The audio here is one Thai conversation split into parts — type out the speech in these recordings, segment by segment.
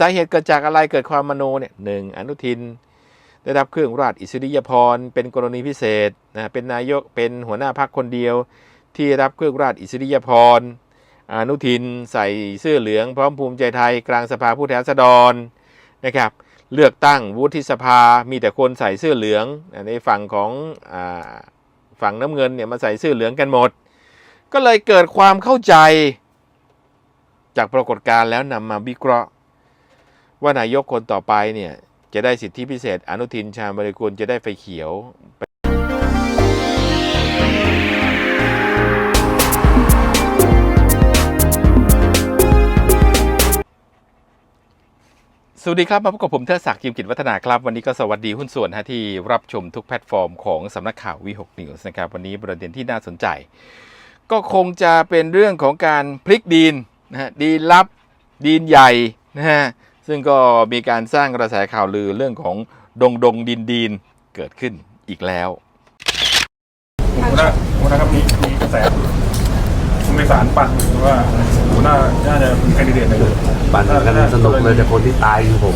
สาเหตุเกิดจากอะไรเกิดความมโนเนี่ยหนึ่งอนุทิน ได้รับเครื่องราชอิสริยาภรณ์เป็นกรณีพิเศษนะเป็นนายกเป็นหัวหน้าพรรคคนเดียว ที่รับเครื่องราชอิสริยาภรณ์อนุทินใส่เสื้อเหลืองพร้อมภูมิใจไทยกลางสภาผู้แทนราษฎรนะครับเลือกตั้งวุฒิสภา มีแต่คนใส่เสื้อเหลืองในฝั่งของอฝั่งน้ำเงินเนี่ยมาใส่เสื้อเหลืองกันหมด ก็เลยเกิดความเข้าใจ จากปรากฏการณ์แล้วนำมาวิเคราะห์ ว่านายกคนต่อไปเนี่ยจะได้สิทธิพิเศษ อนุทินชาญบริกูลจะได้ไฟเขียวสวัสดีครับ มาพบกับผมเทดศักดิ์จิมกิจวัฒนาครับ วันนี้ก็สวัสดีหุ้นส่วนฮะที่รับชมทุกแพลตฟอร์มของสำนักข่าววีหกนิวส์นะครับ วันนี้ประเด็นที่น่าสนใจ ก็คงจะเป็นเรื่องของการพลิกดีนนะฮะดีนลับดีนใหญ่นะฮะ ซึ่งก็มีการสร้างกระแสข่าวลือเรื่องของดงดงดินดีนเกิดขึ้นอีกแล้วหัวหน้าหัวหน้าครับมีมีกระแสคุณไปสารปั่นว่าหัวหน้าน่าจะเป็นแคนดิเดตเลยปั่นกันสนุกเลยแต่คนที่ตายคือผม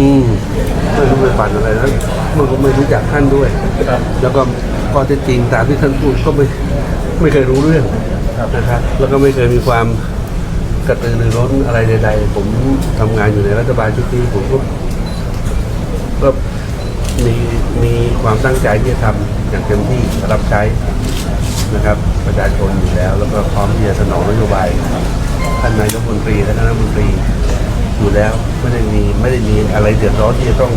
อืมไม่รู้ไปปั่นอะไรแล้วมันก็ไม่รู้จักท่านด้วยครับแล้วก็ข้อเท็จจริงตามที่ท่านพูดก็ไม่ไม่เคยรู้เรื่องครับนะครับ แล้วก็ไม่เคยมีความ กระตือรือร้นอะไรใดๆ ผมทำงานอยู่ในรัฐบาลชุดนี้ผมก็ก็มีมีความตั้งใจที่จะทำอย่างเต็มที่รับใช้นะครับ ประชาชนอยู่แล้ว แล้วก็พร้อมที่จะสนองนโยบายท่านนายกรัฐมนตรีและคณะรัฐมนตรีอยู่แล้วไม่ได้มีไม่ได้มีอะไรเดือดร้อนที่จะต้อง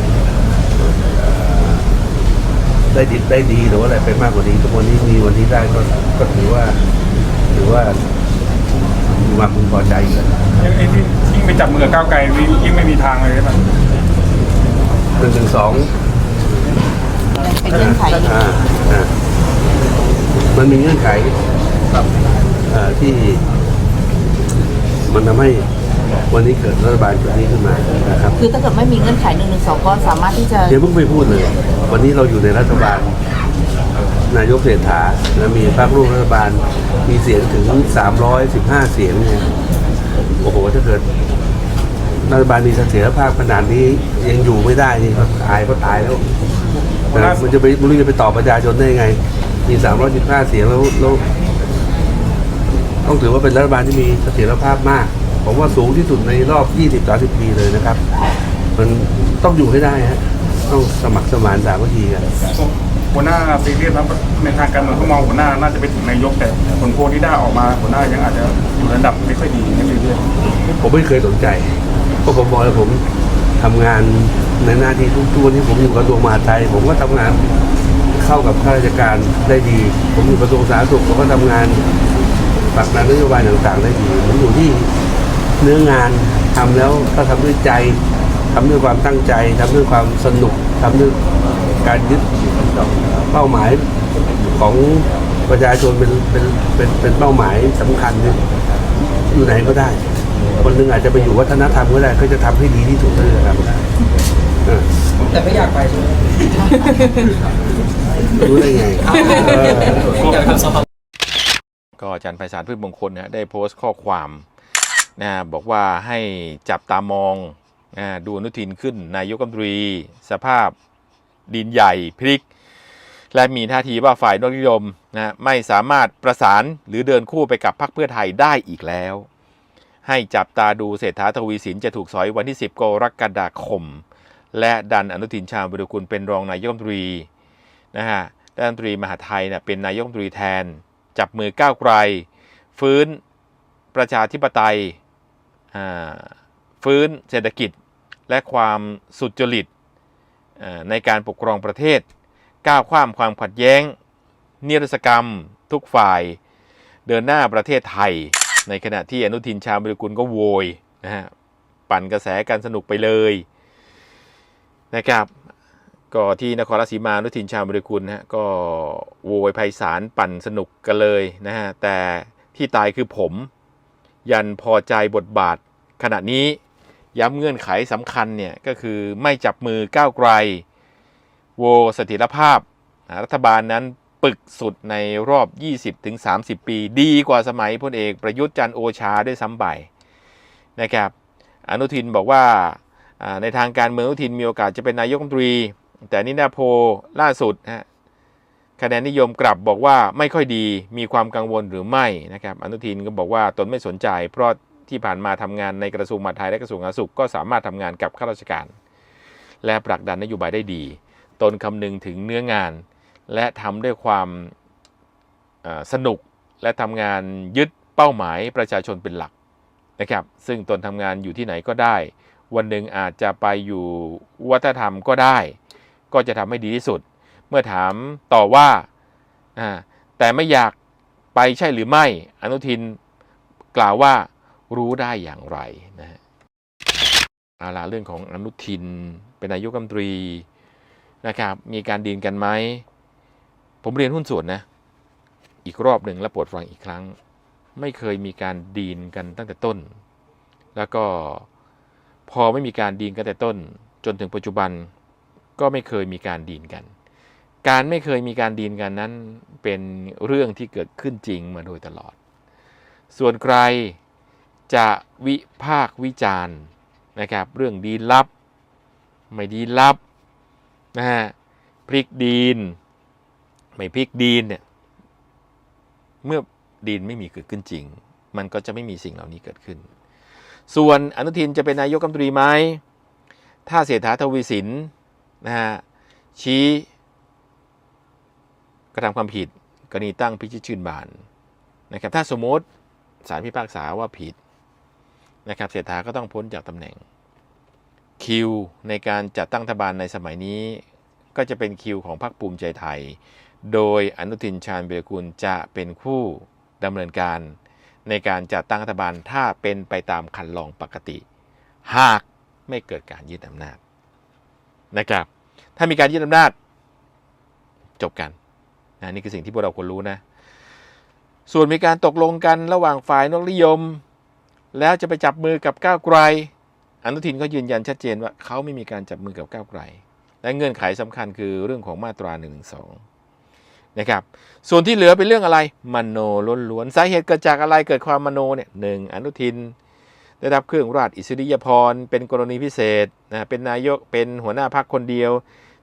ได้ดีได้ดีหรือว่าอะไรไปมากกว่านี้ทุกวันนี้มีวันนี้ได้ก็ก็ถือว่าถือว่า ความพึงพอใจอยู่แล้วยังไอ้ที่ยิ่งไปจับมือกับก้าวไกลนี่ยิ่งไม่มีทางเลยใช่ไหมหนึ่งหนึ่งสองเป็นเงื่อนไขอ่าอ่ามันมีเงื่อนไขอ่าที่ มันทำให้วันนี้เกิดรัฐบาลชุดนี้ขึ้นมานะครับคือถ้าเกิดไม่มีเงื่อนไขหนึ่งหนึ่งสองก็สามารถที่จะเดี๋ยวเพิ่งไปพูดเลย วันนี้เราอยู่ในรัฐบาล นายกเศรษฐาและมีพรรคร่วมรัฐบาล มีเสียงถึง 315 เสียงเนี่ยโอ้โหถ้าเกิดรัฐบาลมีเสถียรภาพขนาดนี้ยังอยู่ไม่ได้นี่ก็ตายก็ตายแล้วนะมันจะไปมันรู้จะไปตอบประชาชนได้ไง มี 315 เสียงแล้วแล้วต้องถือว่าเป็นรัฐบาลที่มีเสถียรภาพมาก ผมว่าสูงที่สุดในรอบ 20-30 ปีเลยนะครับ มันต้องอยู่ให้ได้ฮะต้องสมัครสมานสามัคคีกัน หัวหน้าซีเรียสนะในทางการเมืองเขามองหัวหน้าน่าจะไปถึงนายกแต่ผลโพลที่ได้ออกมาหัวหน้ายังอาจจะอยู่ระดับไม่ค่อยดีนั่นเรื่อยผมไม่เคยสนใจเพราะผมบอกเลยผมทำงานในหน้าที่ทุกตัวที่ผมอยู่กระทรวงมหาดไทย ผมก็ทำงานเข้ากับข้าราชการได้ดี ผมอยู่กระทรวงสาธารณสุขผมก็ทำงานผลักดันนโยบายต่างๆ ได้ดีผมอยู่ที่เนื้องานทำแล้วก็ทำด้วยใจทำด้วยความตั้งใจทำด้วยความสนุก ทำด้วยการยึดเป้าหมายของประชาชนเป็นเป็นเป็นเป็นเป้าหมายสำคัญเนี่ยอยู่ไหนก็ได้ คนหนึ่งอาจจะไปอยู่วัฒนธรรมก็ได้ก็จะทำให้ดีที่สุดเลยครับเออแต่ไม่อยากไปใช่ไหมรู้ได้ไงเอออยากทำสภาก็อาจารย์ไพศาลพืชมงคลนะได้โพสต์ข้อความนะบอกว่าให้จับตามองนะ ดูอนุทินขึ้นนายกรัฐมนตรี สภาพดินใหญ่พลิก และมีท่าทีว่าฝ่ายนกนิยมนะไม่สามารถประสานหรือเดินคู่ไปกับพรรคเพื่อไทยได้อีกแล้ว ให้จับตาดูเศรษฐาทวีสินจะถูกสอยวันที่ 10 กรกฎาคม และดันอนุทินชาญวิรุกุลเป็นรองนายกรัฐมนตรีนะฮะด้านรัฐมนตรีมหาไทยเนะเป็นนายกรัฐมนตรีแทน จับมือก้าวไกล ฟื้นประชาธิปไตยฟื้นเศรษฐกิจ และความสุจริตในการปกครองประเทศ ก้าวข้ามความขัดแย้งนิรศกรรม ทุกฝ่าย เดินหน้าประเทศไทย ในขณะที่อนุทินชาญวิรุกุลก็โวยนะฮะปั่นกระแสการสนุกไปเลยนะครับก็ที่นครราชสีมาอนุทินชาญวิรุกุลนะฮะก็โวยไพศาลปั่นสนุกกันเลยนะฮะแต่ที่ตายคือผม ยันพอใจบทบาทขณะนี้ ย้ำเงื่อนไขสำคัญเนี่ยก็คือไม่จับมือก้าวไกล โวสถิรภาพ รัฐบาลนั้นปึกสุดในรอบ 20-30 ปี ดีกว่าสมัยพลเอกประยุทธ์จันทร์โอชาด้วยซ้ำไปนะครับอนุทินบอกว่าในทางการเมืองอนุทินมีโอกาสจะเป็นนายกรัฐมนตรี แต่นี่นาโพล่าสุดฮะคะแนนนิยมกลับบอกว่าไม่ค่อยดีมีความกังวลหรือไม่นะครับอนุทินก็บอกว่าตนไม่สนใจ เพราะ ที่ผ่านมาทำงานในกระทรวงมหาดไทยและกระทรวงสาธารณสุขก็สามารถทำงานกับข้าราชการ และผลักดันนโยบายได้ดี ตนคำนึงถึงเนื้องาน และทำด้วยความสนุกและทำงานยึดเป้าหมายประชาชนเป็นหลักนะครับ ซึ่งตนทำงานอยู่ที่ไหนก็ได้ วันหนึ่งอาจจะไปอยู่วัฒนธรรมก็ได้ ก็จะทำให้ดีที่สุด เมื่อถามต่อว่าอ่าแต่ไม่อยากไปใช่หรือไม่ อนุทินกล่าวว่า รู้ได้อย่างไรนะฮะเอาล่ะเรื่องของอนุทิน เป็นนายกรัฐมนตรีนะครับ มีการดีนกันไหม ผมเรียนหุ้นส่วนนะ อีกรอบหนึ่งและโปรดฟังอีกครั้ง ไม่เคยมีการดีนกันตั้งแต่ต้น แล้วก็พอไม่มีการดีนกันแต่ต้น จนถึงปัจจุบันก็ไม่เคยมีการดีนกัน การไม่เคยมีการดีนกันนั้นเป็นเรื่องที่เกิดขึ้นจริงมาโดยตลอด ส่วนใคร จะวิพากวิจารณ์นะครับเรื่องดีลับ ไม่ดีลับนะฮะพลิกดีน ไม่พลิกดีนเนี่ยเมื่อดีนไม่มีเกิดขึ้นจริง มันก็จะไม่มีสิ่งเหล่านี้เกิดขึ้น ส่วนอนุทินจะเป็นนายกรัฐมนตรีไหมถ้าเศรษฐาทวีสินนะฮะชี้กระทำความผิดกรณีตั้งพิชิตชื่นบานนะครับถ้าสมมติศาลพิพากษาว่าผิด นะครับเศรษฐาก็ต้องพ้นจากตำแหน่งคิวในการจัดตั้งรัฐบาลในสมัยนี้ ก็จะเป็นคิวของพรรคภูมิใจไทย โดยอนุทินชาญเบรกุลจะเป็นผู้ดำเนินการในการจัดตั้งรัฐบาลถ้าเป็นไปตามคันลองปกติ หากไม่เกิดการยึดอำนาจนะครับ ถ้ามีการยึดอำนาจ จบกันนะนี่คือสิ่งที่พวกเราควรรู้นะ ส่วนมีการตกลงกันระหว่างฝ่ายนกนิยม แล้วจะไปจับมือกับก้าวไกล อนุทินก็ยืนยันชัดเจนว่าเขาไม่มีการจับมือกับก้าวไกล และเงื่อนไขสำคัญคือเรื่องของมาตรา1นึนะครับ ส่วนที่เหลือเป็นเรื่องอะไร มโนล้วนๆ สาเหตุเกิดจากอะไรเกิดความมโนเนี่ยหนึ่งอนุทิน ได้รับเครื่องราชอิสริยาภรเป็นกรณีพิเศษนะเป็นนายกเป็นหัวหน้าพรรคคนเดียว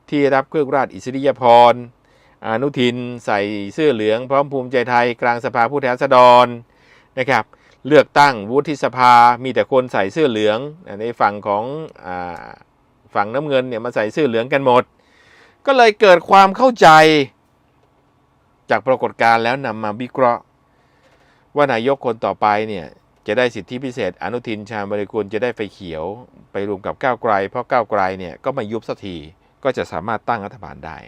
ที่ได้รับเครื่องราชอิสริยาภรอนุทินใส่เสื้อเหลืองพร้อมภูมิใจไทยกลางสภาผู้แทนราษฎรนะครับ เลือกตั้งวุฒิสภา มีแต่คนใส่เสื้อเหลือง ในฝั่งของอฝั่งน้ำเงินเนี่ยมาใส่เสื้อเหลืองกันหมด ก็เลยเกิดความเข้าใจ จากปรากฏการณ์แล้วนำมาวิเคราะห์ ว่านายกคนต่อไปเนี่ยจะได้สิทธิพิเศษ อนุทินชาญบริกุลจะได้ไฟเขียวไปรวมกับก้าวไกล เพราะก้าวไกลเนี่ยก็ม่ยุบสักทีก็จะสามารถตั้งรัฐบาลได้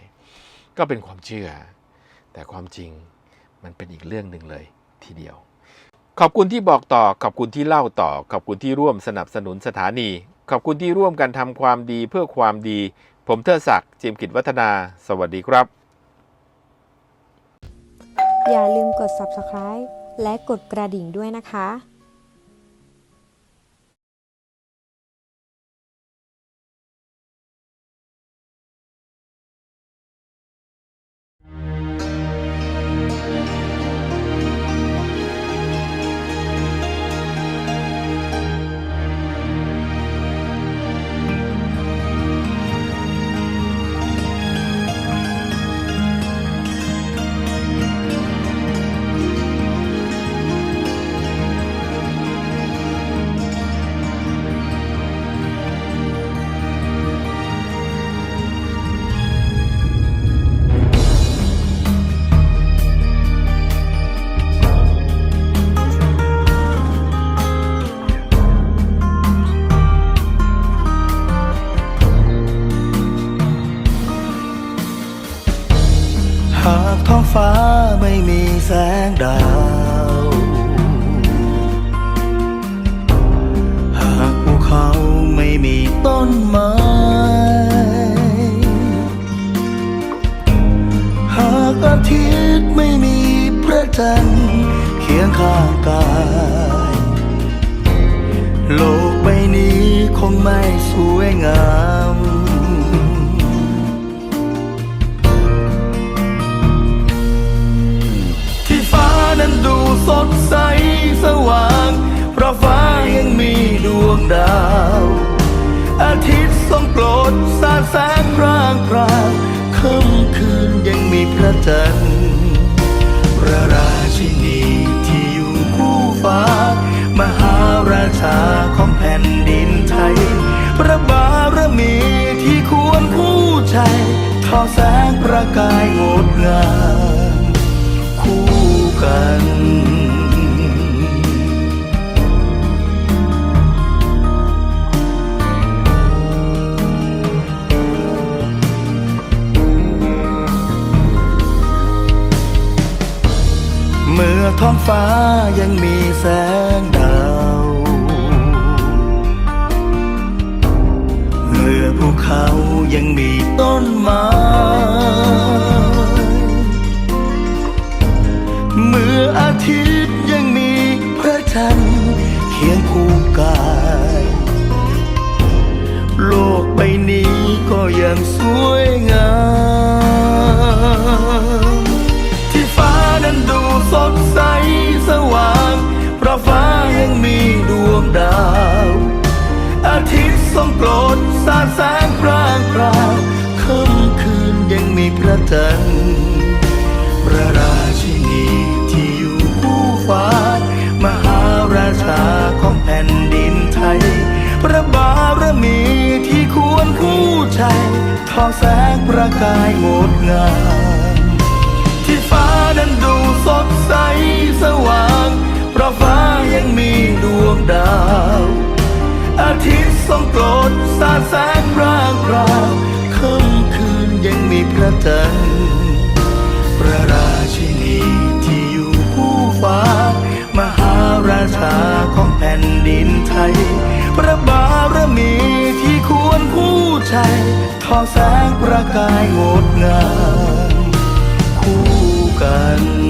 ก็เป็นความเชื่อ แต่ความจริงมันเป็นอีกเรื่องหนึ่งเลยทีเดียว ขอบคุณที่บอกต่อ ขอบคุณที่เล่าต่อ ขอบคุณที่ร่วมสนับสนุนสถานี ขอบคุณที่ร่วมกันทำความดีเพื่อความดี ผมเทอศักดิ์จิมกิจวัฒนา สวัสดีครับ อย่าลืมกด subscribe และกดกระดิ่งด้วยนะคะ ทันเคียงข้างกาย โลกใบนี้คงไม่สวยงามที่ฟ้านั้นดูสดใสสว่าง กายงดงามคู่กันเมื่อท้องฟ้ายังมีแสงดาว เมื่อภูเขายังมีต้นไม้ ทิตย์ยังมีพระจันทร์เคียงคู่กาย โลกใบนี้ก็ยังสวยงาม ทอแสงประกายงดงามที่ฟ้านั้นดูสดใสสว่าง เพราะฟ้ายังมีดวงดาว อาทิตย์ส่องโปรดสาดแสงร่างพราวค่ำคืนยังมีพระจันทร์พระราชินีที่อยู่คู่ฟ้า มหาราชาของแผ่นดินไทย พระบารมีที่ควรคู่ใจ ทอแสงประกายงดงามคู่กัน